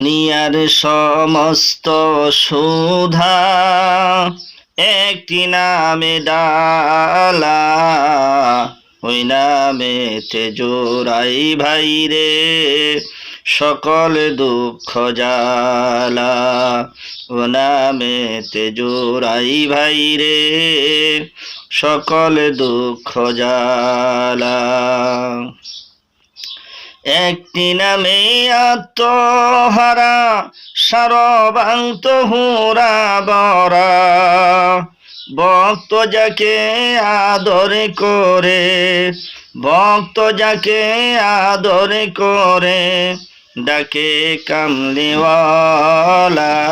Near সমস্ত সুধা একটি নামে ডালা, ওই নামেতে জোড়াই ভাই রে, সকল দুঃখ জালা ও নামেতে জোড়াই ভাই রে, সকল দুঃখ জালা একটি নামে আত্মহারা সারবান্ত হুরা বরা। ভক্ত যাকে আদর করে, ভক্ত যাকে আদর করে, ডাকে কামলিওয়ালা।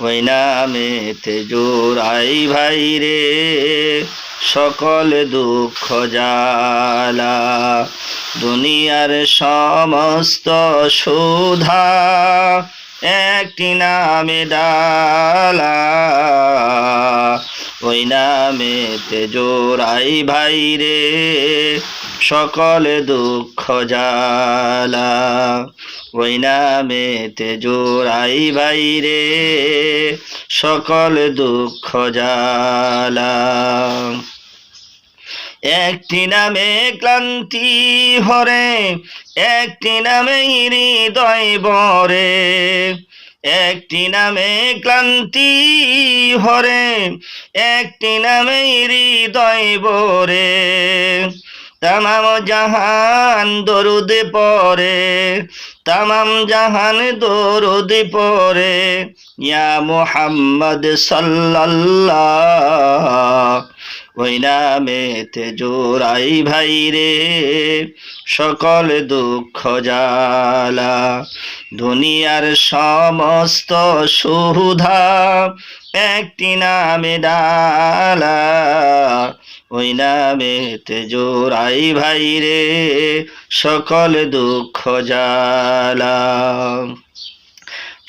ওই নামেতে জোড়াই ভাই রে সকল দুঃখ জালা দুনিয়ার সমস্ত সুধা একটি নামে ডালা। ওই নামেতে জোড়াই ভাই রে, সকল দুঃখ জালা ওই নামেতে জোড়াই ভাই রে, সকল দুঃখ জালা একটি নামে ক্লান্তি হরে একটি নামে হৃদয় বরে একটি নামে ক্লান্তি হরে একটি নামে হৃদয় বরে তামাম জাহান দরুদ পরে তামাম জাহান দরুদ পরে ইয়া মুহাম্মদ সাল্লাল্লাহ ওই নামেতে জোড়াই ভাই রে, সকল দুঃখ জালা দুনিয়ার সমস্ত সুধা একটি নামে ডালা। ওই নামেতে জোড়াই ভাই রে, সকল দুঃখ জালা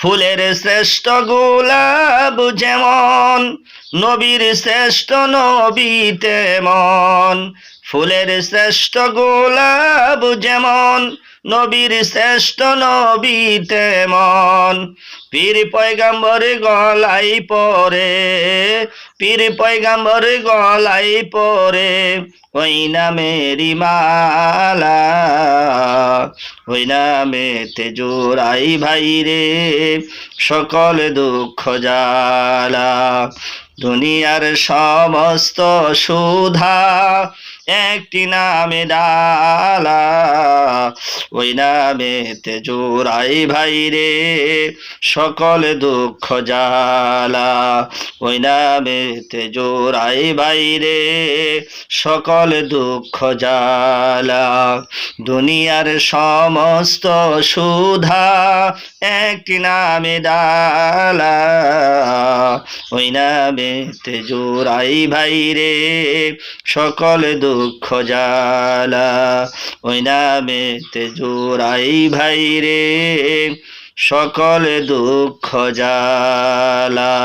ফুলের শ্রেষ্ঠ গোলাপ যেমন, নবীর শ্রেষ্ঠ নবী তেমন। ফুলের শ্রেষ্ঠ গোলাপ যেমন, নবীর শ্রেষ্ঠ নবী তেমন। পীর পয়গাম্বর গলাই পরে, পীর পয়গাম্বর গলাই পরে, ওই নামেরি মালা। ওই নামেতে জোড়াই ভাই রে সকল দুঃখ জালা দুনিয়ার সমস্ত সুধা একটি নামে ডালা, ওই নামেতে জোড়াই ভাই রে, সকল দুঃখ জালা ওই নামেতে জোড়াই ভাই রে, সকল দুঃখ জালা দুনিয়ার সমস্ত সুধা একটি নামে ডালা, ওই নামেতে জোড়াই ভাই রে, সকল দুঃখ জালা ওই নামেতে জোড়াই ভাই রে সকল দুঃখ জালা